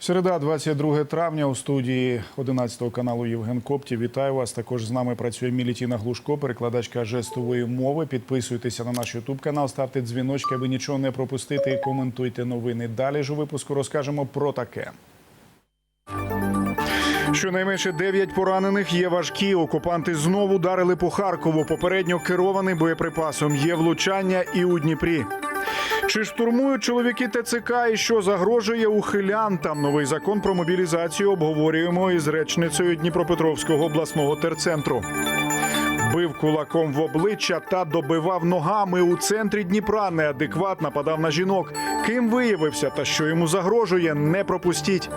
Середа, 22 травня у студії 11 каналу Євген Коптів. Вітаю вас. Також з нами працює Мілітіна Глушко, перекладачка жестової мови. Підписуйтеся на наш Ютуб канал, ставте дзвіночки, аби нічого не пропустити і коментуйте новини. Далі ж у випуску розкажемо про таке. Щонайменше 9 поранених є важкі. Окупанти знову ударили по Харкову. Попередньо керований боєприпасом. Є влучання і у Дніпрі. Чи штурмують чоловіки ТЦК і що загрожує ухилянтам? Новий закон про мобілізацію обговорюємо із речницею Дніпропетровського обласного терцентру. Бив кулаком в обличчя та добивав ногами у центрі Дніпра. Неадекват нападав на жінок. Ким виявився та що йому загрожує, не пропустіть.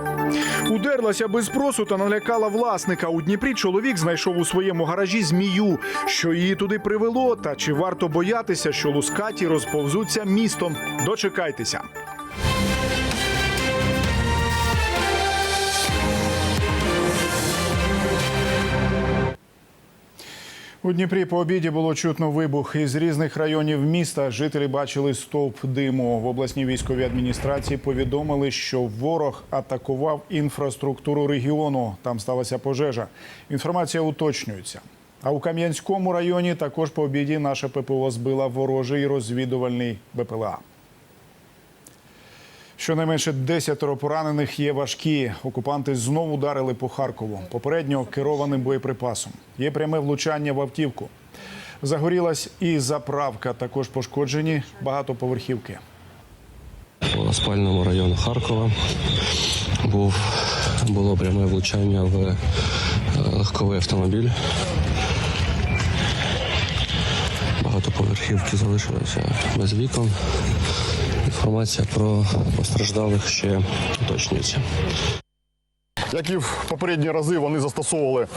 Удерлася без спросу та налякала власника. У Дніпрі чоловік знайшов у своєму гаражі змію. Що її туди привело, та чи варто боятися, що лускаті розповзуться містом? Дочекайтеся. У Дніпрі по обіді було чутно вибух. Із різних районів міста жителі бачили стовп диму. В обласній військовій адміністрації повідомили, що ворог атакував інфраструктуру регіону. Там сталася пожежа. Інформація уточнюється. А у Кам'янському районі також по обіді наше ППО збила ворожий розвідувальний БПЛА. Щонайменше десятеро поранених є важкі. Окупанти знову ударили по Харкову. Попередньо керованим боєприпасом. Є пряме влучання в автівку. Загорілась і заправка. Також пошкоджені багатоповерхівки. по спальному району Харкова. Був, було пряме влучання в е, легковий автомобіль. Багатоповерхівки залишилися без вікон. Інформація про постраждалих ще уточнюється. Як і в попередні рази, вони застосовували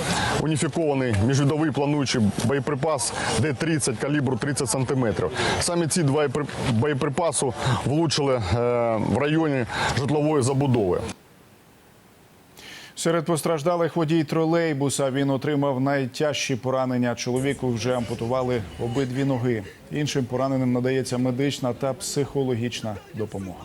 уніфікований міжвідовий плануючий боєприпас Д-30 калібру 30 см. Саме ці два боєпри- боєприпасу влучили е, в районі житлової забудови. Серед постраждалих водій тролейбуса він отримав найтяжчі поранення. Чоловіку вже ампутували обидві ноги. Іншим пораненим надається медична та психологічна допомога.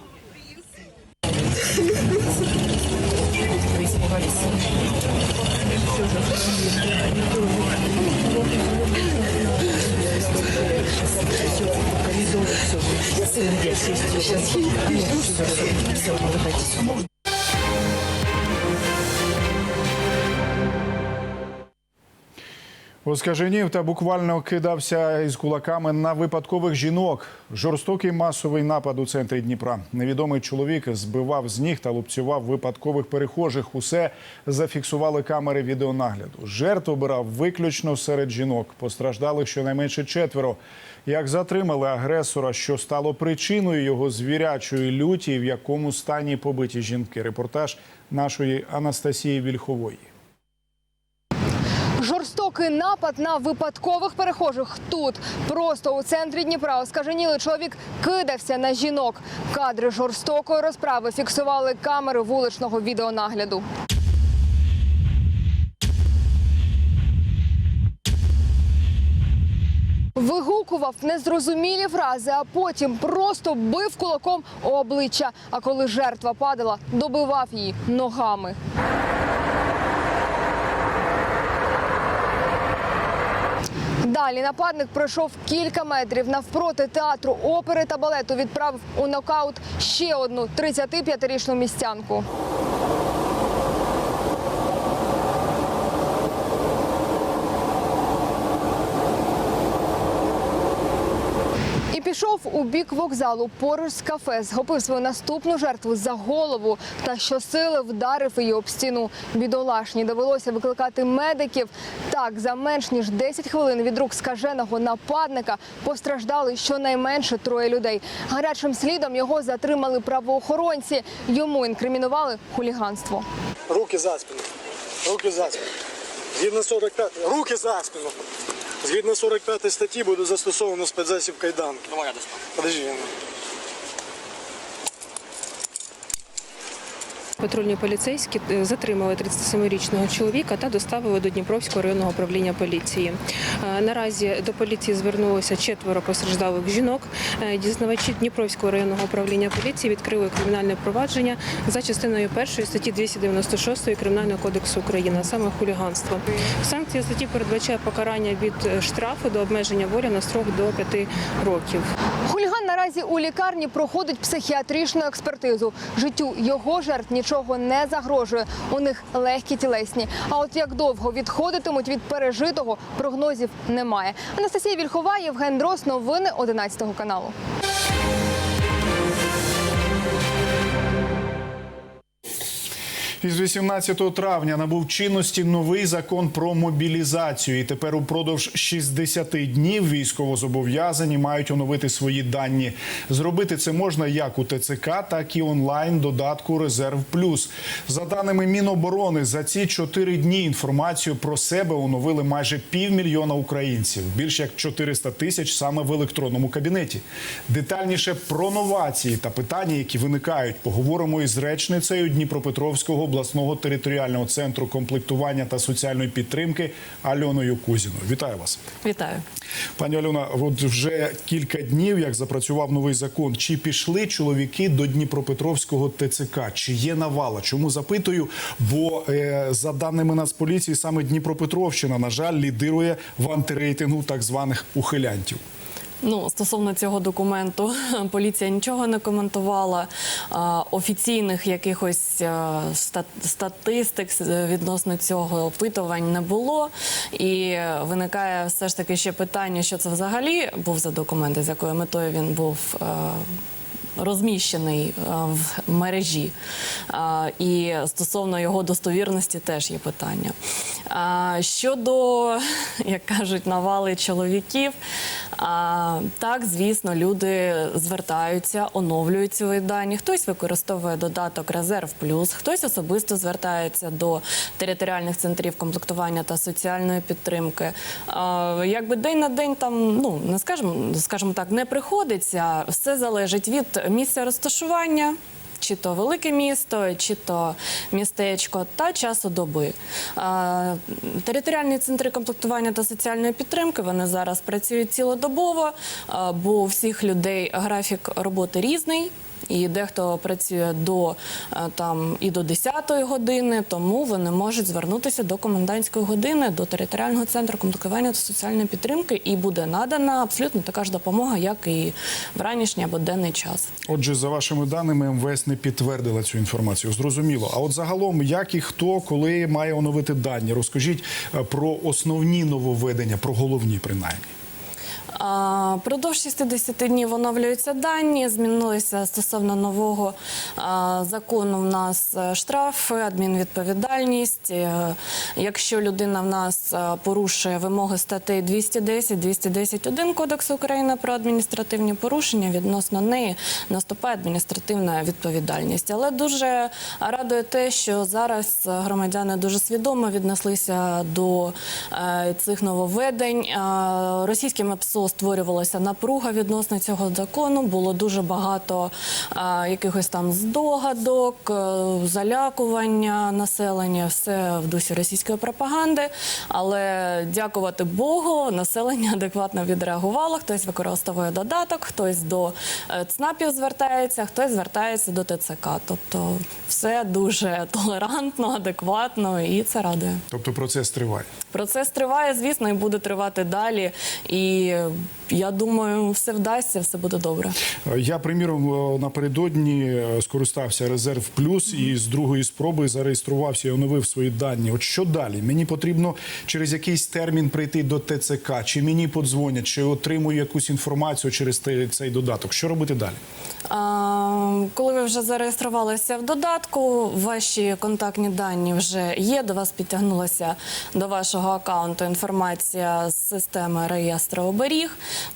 Оскаженів та буквально кидався із кулаками на випадкових жінок. Жорстокий масовий напад у центрі Дніпра. Невідомий чоловік збивав з ніг та лупцював випадкових перехожих. Усе зафіксували камери відеонагляду. Жертв обирав виключно серед жінок. Постраждалих щонайменше четверо. Як затримали агресора, що стало причиною його звірячої люті, в якому стані побиті жінки. Репортаж нашої Анастасії Вільхової. Жорстокий напад на випадкових перехожих тут, просто у центрі Дніпра. Оскаженілий чоловік кидався на жінок. Кадри жорстокої розправи фіксували камери вуличного відеонагляду. Вигукував незрозумілі фрази, а потім просто бив кулаком обличчя. А коли жертва падала, добивав її ногами. Далі нападник пройшов кілька метрів навпроти театру опери та балету. Відправив у нокаут ще одну 35-річну містянку. Пішов у бік вокзалу поруч з кафе, схопив свою наступну жертву за голову та щосили вдарив її об стіну. Бідолашні довелося викликати медиків. Так, за менш ніж 10 хвилин від рук скаженого нападника постраждали щонайменше троє людей. Гарячим слідом його затримали правоохоронці. Йому інкримінували хуліганство. Руки за спину. Руки за спину. Згідно 45 руки за спину. Згідно 45 статті буде застосовано спецзасіб кайданки. Давай я достану. Подожди. Патрульні поліцейські е, затримали 37-річного чоловіка та доставили до Дніпровського районного управління поліції. Е, Наразі до поліції звернулося четверо постраждалих жінок. Е, Дізнавачі Дніпровського районного управління поліції відкрили кримінальне провадження за частиною першої статті 296 Кримінального кодексу України, а саме хуліганство. Санкція статті передбачає покарання від штрафу до обмеження волі на строк до 5 років. Хуліган наразі у лікарні проходить психіатричну експертизу. Життю його жертв нічого не загрожує. У них легкі тілесні. А от як довго відходитимуть від пережитого, прогнозів немає. Анастасія Вільхова, Євген Дрос, новини 11 каналу. Із 18 травня набув чинності новий закон про мобілізацію. І тепер упродовж 60 днів військовозобов'язані мають оновити свої дані. Зробити це можна як у ТЦК, так і онлайн додатку Резерв Плюс. За даними Міноборони, за ці 4 дні інформацію про себе оновили майже півмільйона українців. Більш як 400 тисяч саме в електронному кабінеті. Детальніше про новації та питання, які виникають, поговоримо із речницею Дніпропетровського обласного територіального центру комплектування та соціальної підтримки Альоною Кузіною. Вітаю вас. Вітаю. Пані Альона, от вже кілька днів, як запрацював новий закон, чи пішли чоловіки до Дніпропетровського ТЦК? Чи є навала? Чому запитую? Бо е, за даними Нацполіції, саме Дніпропетровщина, на жаль, лідирує в антирейтингу так званих ухилянтів. Ну стосовно цього документу, поліція нічого не коментувала. Офіційних якихось статистик відносно цього опитувань не було. І виникає все ж таки ще питання, що це взагалі був за документ, з якою метою він був. Розміщений в мережі, і стосовно його достовірності теж є питання. Щодо, як кажуть, навали чоловіків, так, звісно, люди звертаються, оновлюють свої дані. Хтось використовує додаток Резерв Плюс, хтось особисто звертається до територіальних центрів комплектування та соціальної підтримки. Якби день на день там, ну не скажемо, скажімо так, не приходиться. Все залежить від місця розташування. Чи то велике місто, чи то містечко та часу доби. Територіальні центри комплектування та соціальної підтримки вони зараз працюють цілодобово, бо у всіх людей графік роботи різний. І дехто працює до е, там і до 10-ї години, тому вони можуть звернутися до комендантської години до територіального центру комплектування та соціальної підтримки, і буде надана абсолютно така ж допомога, як і в ранішній або денний час. Отже, за вашими даними, МВС не підтвердила цю інформацію. Зрозуміло. А от загалом, як і хто, коли має оновити дані, розкажіть е, про основні нововведення, про головні принаймні. Продовж 60 днів оновлюються дані. Змінилися стосовно нового закону. В нас е, штрафи, адмінвідповідальність. Е, Якщо людина в нас е, порушує вимоги статей 210, 210.1 Кодексу України про адміністративні порушення, відносно неї наступає адміністративна відповідальність. Але дуже радує те, що зараз громадяни дуже свідомо віднеслися до цих нововведень. Е, Російським ПСО створювалася напруга відносно цього закону. Було дуже багато е, якихось там здогадок, е, залякування населення, все в дусі російської пропаганди. Але дякувати Богу, населення адекватно відреагувало. Хтось використовує додаток, хтось до е, ЦНАПів звертається, хтось звертається до ТЦК. Тобто все дуже толерантно, адекватно, і це радує. Тобто процес триває. Процес триває, звісно, і буде тривати далі. І я думаю, все вдасться, все буде добре. Я, приміром, е, напередодні е, скористався резерв плюс і з другої спроби зареєструвався і оновив свої дані. От що далі? Мені потрібно через якийсь термін прийти до ТЦК, чи мені подзвонять, чи отримую якусь інформацію через цей додаток. Що робити далі? А, коли ви вже зареєструвалися в додатку, ваші контактні дані вже є. До вас підтягнулася до вашого аккаунту інформація з системи реєстру оберіг.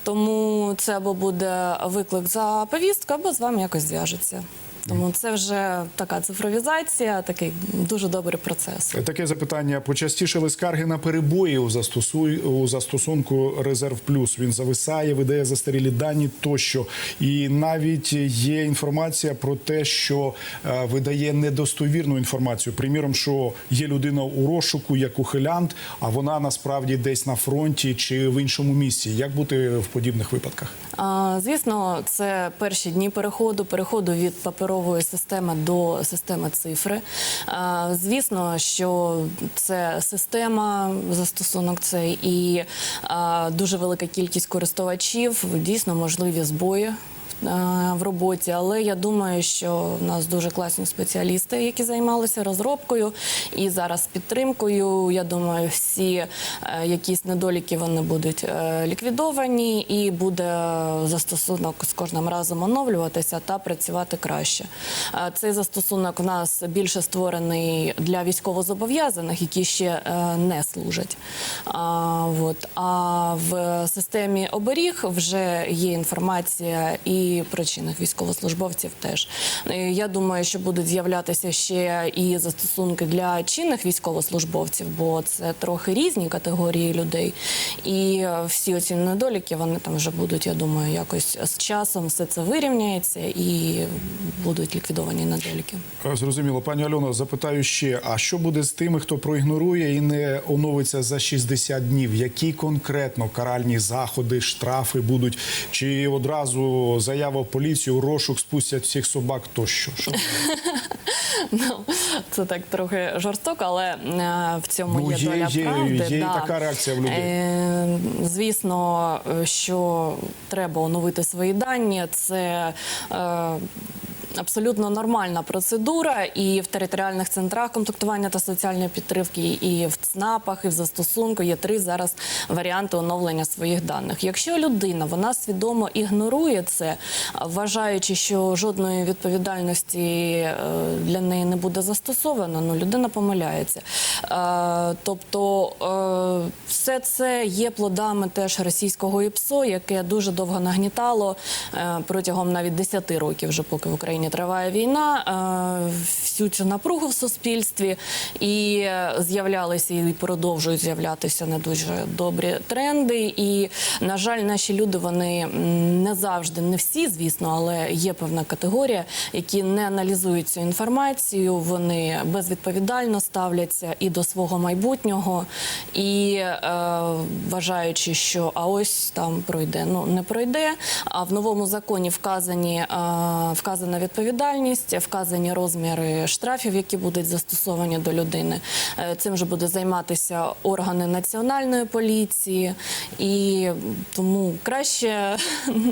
Тому це або буде виклик за повістку, або з вами якось зв'яжеться. Тому це вже така цифровізація, такий дуже добрий процес. Таке запитання: почастішили скарги на перебої у застосуй у застосунку Резерв Плюс. Він зависає, видає застарілі дані тощо. І навіть є інформація про те, що е, видає недостовірну інформацію. Приміром, що є людина у розшуку як ухилянт, а вона насправді десь на фронті чи в іншому місці. Як бути в подібних випадках? А, Звісно, це перші дні переходу, переходу від паперової системи до системи цифри. Звісно, що це система, застосунок цей і дуже велика кількість користувачів, дійсно можливі збої. А, В роботі, але я думаю, що в нас дуже класні спеціалісти, які займалися розробкою і зараз підтримкою. Я думаю, всі е, якісь недоліки вони будуть е, ліквідовані, і буде застосунок з кожним разом оновлюватися та працювати краще. Е, Цей застосунок у нас більше створений для військовозобов'язаних, які ще е, не служать. А в системі оберіг вже є інформація і про чинних військовослужбовців теж. Е, Я думаю, що будуть з'являтися ще і застосунки для чинних військовослужбовців, бо це трохи різні категорії людей. І е, всі оці недоліки вони там вже будуть, я думаю, якось з часом все це вирівняється і будуть ліквідовані недоліки. Е, Зрозуміло, пані Альона, запитаю ще: а що буде з тими, хто проігнорує і не оновиться за 60 днів? Які конкретно каральні заходи, штрафи будуть? Чи одразу заява в поліцію, розшук спустять всіх собак тощо? Ну, це так трохи жорстоко, але е, в цьому Ну, є, є- доля є- правди. є да. така реакція в людей. Е, звісно, що треба оновити свої дані. Це е, Абсолютно нормальна процедура і в територіальних центрах комплектування та соціальної підтримки, і в ЦНАПах, і в застосунку є три зараз варіанти оновлення своїх даних. Якщо людина вона свідомо ігнорує це, вважаючи, що жодної відповідальності е, для неї не буде застосовано, ну людина помиляється. Е, Тобто е, все це є плодами теж російського ІПСО, яке дуже довго нагнітало протягом навіть 10 років, вже поки в Україні триває війна, е, всю цю напругу в суспільстві і е, з'являлися і продовжують з'являтися не дуже добрі тренди. І, на жаль, наші люди вони не завжди, не всі, звісно, але є певна категорія, які не аналізують цю інформацію, вони безвідповідально ставляться і до свого майбутнього, і е, вважаючи, що а ось там пройде. Ну не пройде. А в новому законі вказані вказана відповідальність, вказані розміри штрафів, які будуть застосовані до людини. Е, Цим же буде займатися органи національної поліції, і тому краще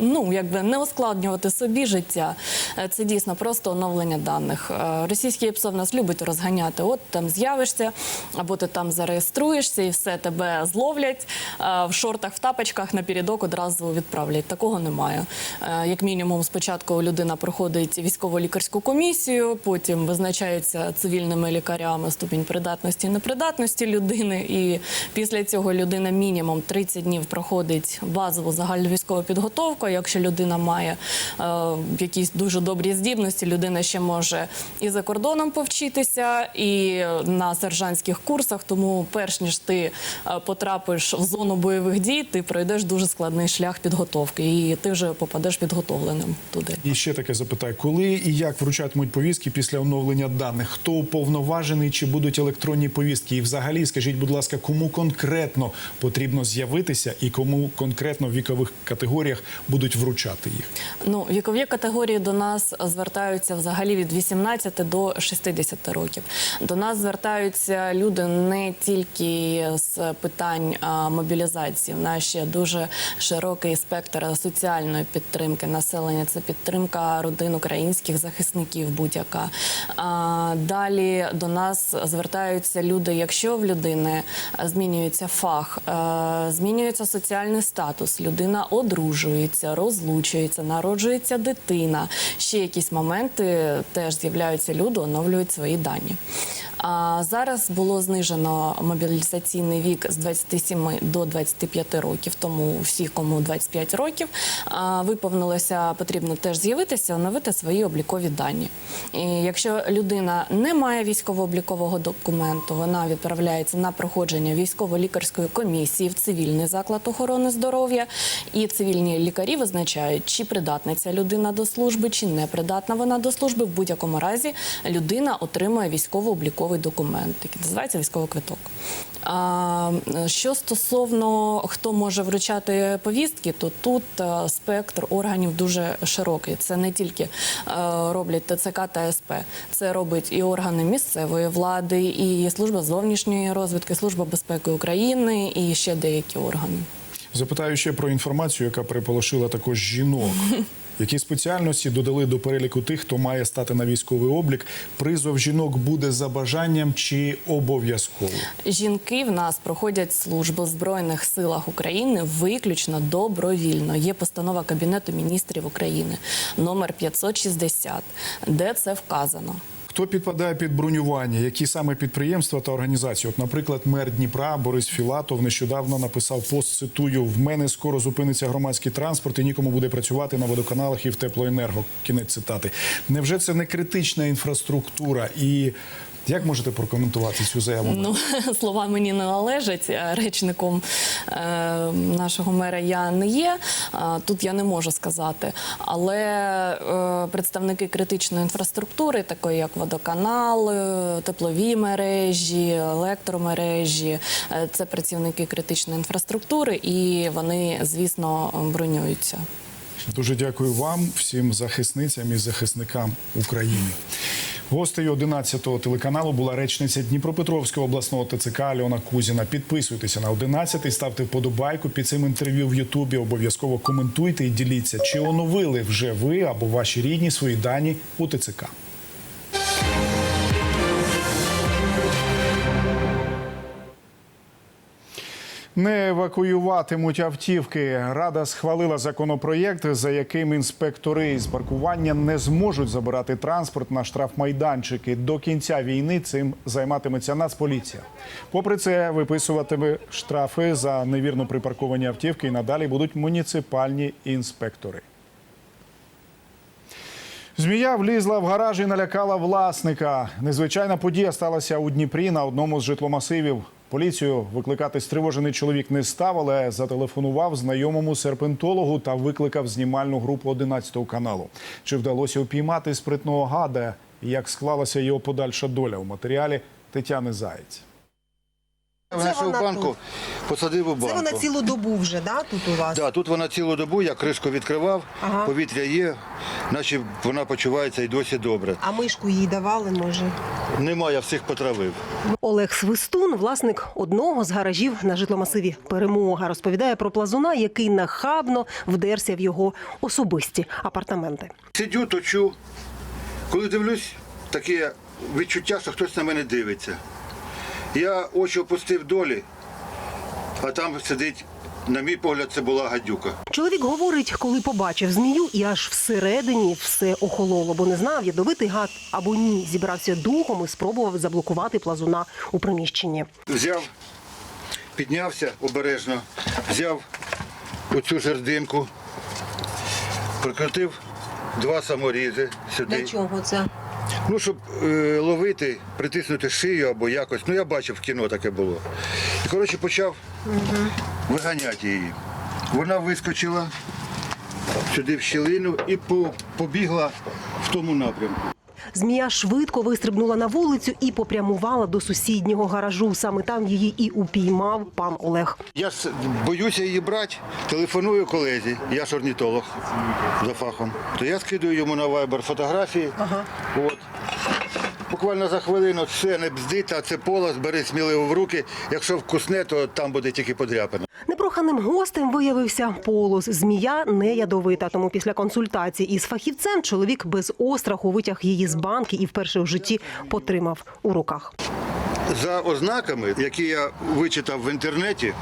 ну якби не ускладнювати собі життя. Е, Це дійсно просто оновлення даних. Е, Російський ПСО в нас любить розганяти. От там з'явишся, або ти там зареєструєшся, і все тебе зловлять в шортах, в тапочках напередок одразу відправлять. Такого немає. Як мінімум, спочатку людина проходить військово-лікарську комісію, потім визначається цивільними лікарями ступінь придатності і непридатності людини. І після цього людина мінімум 30 днів проходить базову загальновійськову підготовку. Якщо людина має е, якісь дуже добрі здібності, людина ще може і за кордоном повчитися, і на сержантських курсах. Тому, перш ніж ти е, потрапиш в зону бойових дій, ти пройдеш дуже складний шлях підготовки, і ти вже попадеш підготовленим туди. І ще таке запитаю: коли і як вручатимуть повістки після оновлення даних? Хто уповноважений, чи будуть електронні повістки? І взагалі, скажіть, будь ласка, кому конкретно потрібно з'явитися і кому конкретно в вікових категоріях будуть вручати їх? Ну, вікові категорії до нас звертаються взагалі від 18 до 60 років. До нас звертаються люди не тільки з питань мобілізації. В нас ще дуже широкий спектр соціальної підтримки населення. Це підтримка родин українських захисників, будь-яка. Далі до нас звертаються люди, якщо в людини змінюється фах, е, змінюється соціальний статус, людина одружується, розлучується, народжується дитина. Ще якісь моменти теж з'являються люди, оновлюють свої дані. А зараз було знижено мобілізаційний вік з 27 до 25 років. Тому всі, кому 25 років, виповнилося, потрібно теж з'явитися, оновити свої облікові дані. І якщо людина не має військово-облікового документу, вона відправляється на проходження військово-лікарської комісії в цивільний заклад охорони здоров'я, і цивільні лікарі визначають, чи придатна ця людина до служби, чи не придатна вона до служби. В будь-якому разі людина отримує військово-обліковий документ, який називається військовий квиток. А що стосовно хто може вручати повістки, то тут е, спектр органів дуже широкий. Це не тільки е, роблять ТЦК та СП, це робить і органи місцевої влади, і служба зовнішньої розвідки, служба безпеки України, і ще деякі органи. Запитаю ще про інформацію, яка приполошила також жінок. Які спеціальності додали до переліку тих, хто має стати на військовий облік? Призов жінок буде за бажанням чи обов'язково? Жінки в нас проходять службу в збройних силах України виключно добровільно. Є постанова Кабінету міністрів України номер 560, де це вказано. Хто підпадає під бронювання? Які саме підприємства та організації? От, наприклад, мер Дніпра Борис Філатов нещодавно написав пост. Цитую: в мене скоро зупиниться громадський транспорт, і нікому буде працювати на водоканалах і в теплоенерго. Кінець цитати. Невже це не критична інфраструктура? І як можете прокоментувати цю заяву? Ну, слова мені не належать. Речником е, нашого мера я не є. А, Тут я не можу сказати. Але е, представники критичної інфраструктури, такої як водоканал, е, теплові мережі, електромережі, е, це працівники критичної інфраструктури, і вони, звісно, бронюються. Дуже дякую вам, всім захисницям і захисникам України. Гостею 11-го телеканалу була речниця Дніпропетровського обласного ТЦК Альона Кузіна. Підписуйтеся на 11-й, ставте вподобайку під цим інтерв'ю в Ютубі. Обов'язково коментуйте і діліться, чи оновили вже ви або ваші рідні свої дані у ТЦК. Не евакуюватимуть автівки. Рада схвалила законопроєкт, за яким інспектори з паркування не зможуть забирати транспорт на штрафмайданчики. До кінця війни цим займатиметься Нацполіція. Попри це, виписуватиме штрафи за невірно припарковані автівки і надалі будуть муніципальні інспектори. Змія влізла в гараж і налякала власника. Незвичайна подія сталася у Дніпрі на одному з житломасивів. Поліцію викликати стривожений чоловік не став, але зателефонував знайомому серпентологу та викликав знімальну групу 11 каналу. Чи вдалося упіймати спритного гада? Як склалася його подальша доля у матеріалі Тетяни Заєць. Знайшов вона банку, тут. посадив у банку. Це вона цілу добу вже, да, тут у вас? Да, тут вона цілу добу, я кришку відкривав, Ага. повітря є, наче вона почувається і досі добре. А мишку їй давали, може? Нема, я всіх потравив. Олег Свистун, власник одного з гаражів на житломасиві Перемога, розповідає про плазуна, який нахабно вдерся в його особисті апартаменти. Сидю, точу. Коли дивлюсь, таке відчуття, що хтось на мене дивиться. Я очі опустив долі, а там сидить, на мій погляд, це була гадюка. Чоловік говорить, коли побачив змію, і аж всередині все охололо, бо не знав, ядовитий гад або ні. Зібрався духом і спробував заблокувати плазуна у приміщенні. Взяв, піднявся обережно, взяв оцю жердинку, прикрутив два саморізи сюди. чого це? Ну, щоб е, ловити, притиснути шию або якось. Ну, я бачив, в кіно таке було. І, коротше, почав виганяти її. Вона вискочила сюди в щілину і по- побігла в тому напрямку. Змія швидко вистрибнула на вулицю і попрямувала до сусіднього гаражу. Саме там її і упіймав пан Олег. Я боюся її брати, телефоную колезі, я ж орнітолог за фахом. То я скидую йому на вайбер фотографії. От. Буквально за хвилину все не бздить, а це полос, бери сміливо в руки. Якщо вкусне, то там буде тільки подряпина. Непроханим гостем виявився полос. Змія не ядовита. Тому після консультації із фахівцем чоловік без остраху витяг її з банки і вперше в житті потримав у руках. За ознаками, які я вичитав в інтернеті,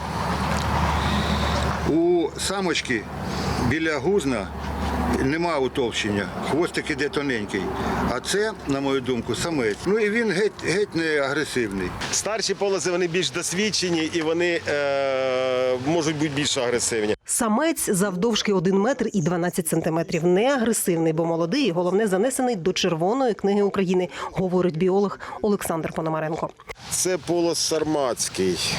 у самочки біля гузна Нема утовщення, хвостик іде тоненький. А це, на мою думку, самець. Ну і він геть, геть не агресивний. Старші полози вони більш досвідчені і вони е, можуть бути більш агресивні. Самець завдовжки 1 метр і 12 сантиметрів. Не агресивний, бо молодий і головне занесений до Червоної книги України, говорить біолог Олександр Пономаренко. Це полос сарматський.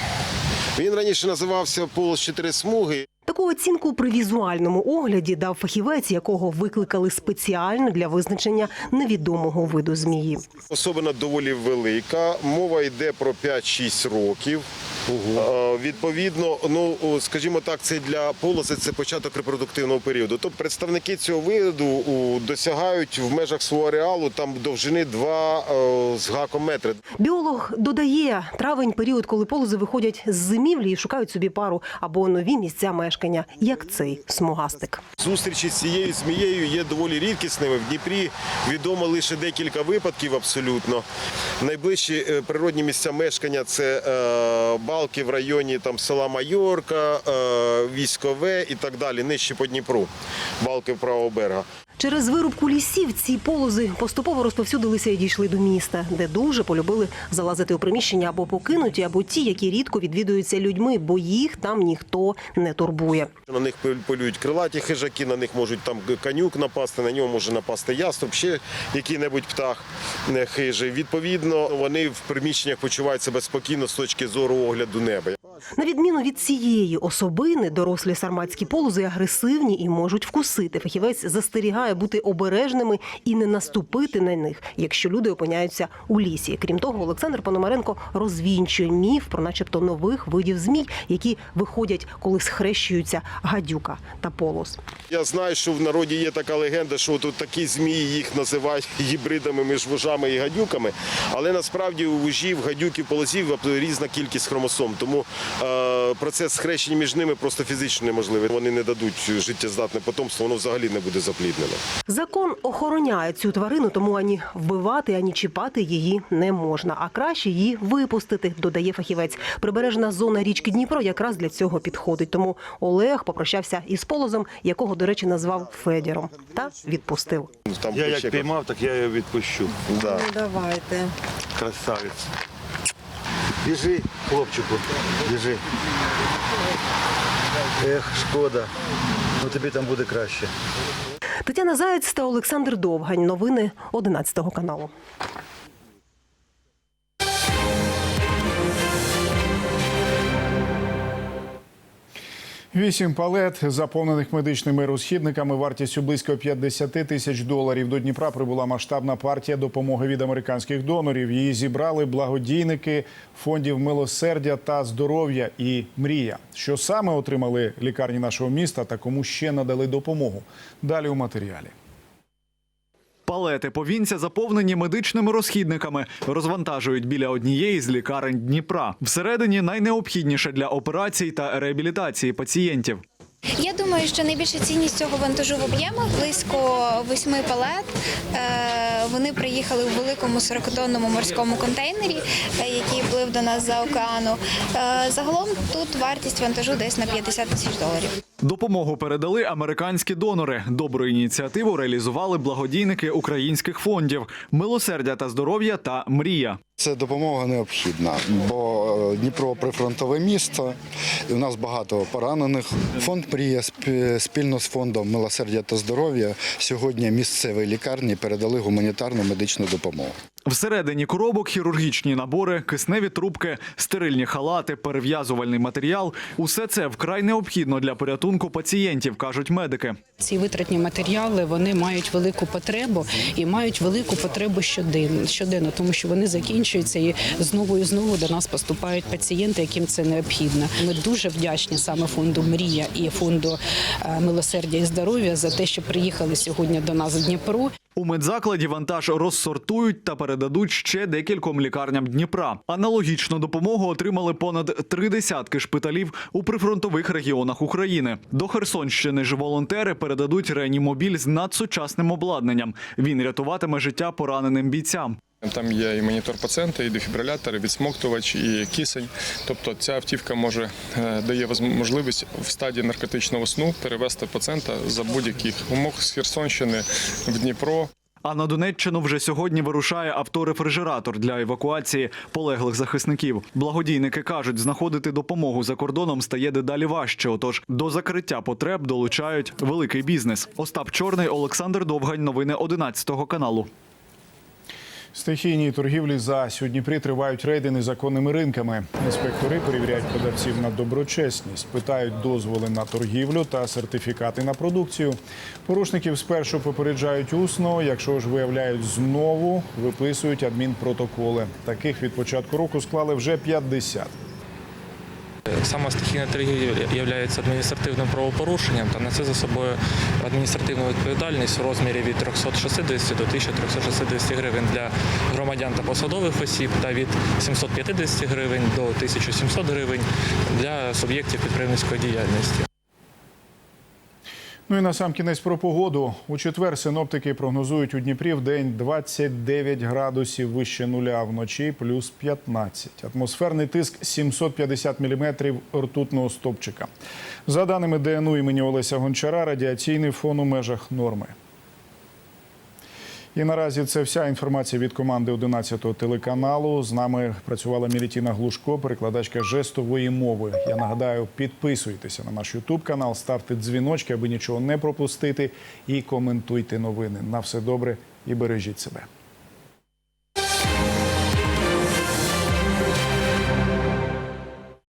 Він раніше називався полос чотири смуги. Таку оцінку при візуальному огляді дав фахівець, якого викликали спеціально для визначення невідомого виду змії. Особина доволі велика. Мова йде про 5-6 років. Е, Відповідно, ну скажімо так, це для полоси це початок репродуктивного періоду. Тобто представники цього виду досягають в межах свого ареалу там довжини 2 е, з гаком метри. Біолог додає, травень період, коли полози виходять з зимівлі і шукають собі пару або нові місця мешкання, як цей смугастик. Зустрічі з цією змією є доволі рідкісними. В Дніпрі відомо лише декілька випадків абсолютно. Найближчі е, природні місця мешкання це е, балки в районі там, села Майорка, е, військове і так далі, нижче по Дніпру, балки правого берега. Через вирубку лісів ці полози поступово розповсюдилися і дійшли до міста, де дуже полюбили залазити у приміщення або покинуті, або ті, які рідко відвідуються людьми, бо їх там ніхто не турбує. На них пол- полюють крилаті хижаки, на них можуть там канюк напасти, на нього може напасти яструб, ще який-небудь птах е, хижий. Відповідно, вони в приміщеннях почувають себе спокійно з точки зору огляду неба. На відміну від цієї особини, дорослі сарматські полози агресивні і можуть вкусити. Фахівець застерігає бути обережними і не наступити на них, якщо люди опиняються у лісі. Крім того, Олександр Пономаренко розвінчує міф про, начебто, нових видів змій, які виходять, коли схрещуються гадюка та полос. Я знаю, що в народі є така легенда, що тут такі змії їх називають гібридами між вужами і гадюками. Але насправді у вужів, гадюків, полозів різна кількість хромосом. Тому е, процес схрещення між ними просто фізично неможливий. Вони не дадуть життєздатне потомство, воно взагалі не буде запліднене. Закон охороняє цю тварину, тому ані вбивати, ані чіпати її не можна. А краще її випустити, додає фахівець. Прибережна зона річки Дніпро якраз для цього підходить. Тому Олег попрощався із полозом, якого, до речі, назвав Федіром, та відпустив. Там Я як піймав, так я його відпущу. Да. Давайте. Красавець. Біжи, хлопчику, біжи. Ех, шкода. Ну тобі там буде краще. Тетяна Заєць та Олександр Довгань. Новини 11 каналу. Вісім палет, заповнених медичними розхідниками, вартістю близько 50 тисяч доларів. До Дніпра прибула масштабна партія допомоги від американських донорів. Її зібрали благодійники фондів милосердя та здоров'я і мрія. Що саме отримали лікарні нашого міста та кому ще надали допомогу? Далі у матеріалі. Палети повінця заповнені медичними розхідниками, розвантажують біля однієї з лікарень Дніпра. Всередині найнеобхідніше для операцій та реабілітації пацієнтів. Я думаю, що найбільша цінність цього вантажу в об'ємах близько восьми палет. Е, Вони приїхали у великому 40-тонному морському контейнері, е, який плив до нас за океану. Е, Загалом тут вартість вантажу десь на 50 тисяч доларів. Допомогу передали американські донори. Добру ініціативу реалізували благодійники українських фондів Милосердя та здоров'я та Мрія. Це допомога необхідна, бо е, Дніпро прифронтове місто, і у нас багато поранених. Фонд Мрія спільно з фондом Милосердя та здоров'я сьогодні місцевій лікарні передали гуманітарну медичну допомогу. Всередині коробок хірургічні набори, кисневі трубки, стерильні халати, перев'язувальний матеріал усе це вкрай необхідно для порятунку пацієнтів, кажуть медики. Ці витратні матеріали вони мають велику потребу і мають велику потребу щоденно, щоденно, тому що вони закінчуються і знову і знову до нас поступають пацієнти, яким це необхідно. Ми дуже вдячні саме фонду Мрія і фонду е, милосердя і здоров'я за те, що приїхали сьогодні до нас в Дніпро. У медзакладі вантаж розсортують та передадуть ще декільком лікарням Дніпра. Аналогічну допомогу отримали понад три десятки шпиталів у прифронтових регіонах України. До Херсонщини ж волонтери передадуть реанімобіль з надсучасним обладнанням. Він рятуватиме життя пораненим бійцям. Там є і монітор пацієнта, і дефібрилятор, і відсмоктувач, і кисень. Тобто ця автівка може е, дає можливість в стадії наркотичного сну перевести пацієнта за будь-яких умов з Херсонщини в Дніпро. А на Донеччину вже сьогодні вирушає авторефрижератор для евакуації полеглих захисників. Благодійники кажуть, знаходити допомогу за кордоном стає дедалі важче. Отож, до закриття потреб долучають великий бізнес. Остап Чорний, Олександр Довгань. Новини 11 каналу. Стихійній торгівлі за Сюдніпрі тривають рейди незаконними ринками. Інспектори перевіряють продавців на доброчесність, питають дозволи на торгівлю та сертифікати на продукцію. Порушників спершу попереджають усно. Якщо ж виявляють знову, виписують адмінпротоколи. Таких від початку року склали вже 50. Сама стихійна торгівля є адміністративним правопорушенням та несе за собою адміністративну відповідальність у розмірі від 360 до 1360 гривень для громадян та посадових осіб та від 750 гривень до 1700 гривень для суб'єктів підприємницької діяльності. Ну і на сам кінець про погоду. У четвер синоптики прогнозують у Дніпрі в день 29 градусів вище нуля, вночі плюс 15. Атмосферний тиск 750 міліметрів ртутного стопчика. За даними ДНУ імені Олеся Гончара, радіаційний фон у межах норми. І наразі це вся інформація від команди 11 телеканалу. З нами працювала Мілітіна Глушко, перекладачка жестової мови. Я нагадаю, підписуйтеся на наш Ютуб канал, ставте дзвіночки, аби нічого не пропустити, і коментуйте новини. На все добре і бережіть себе.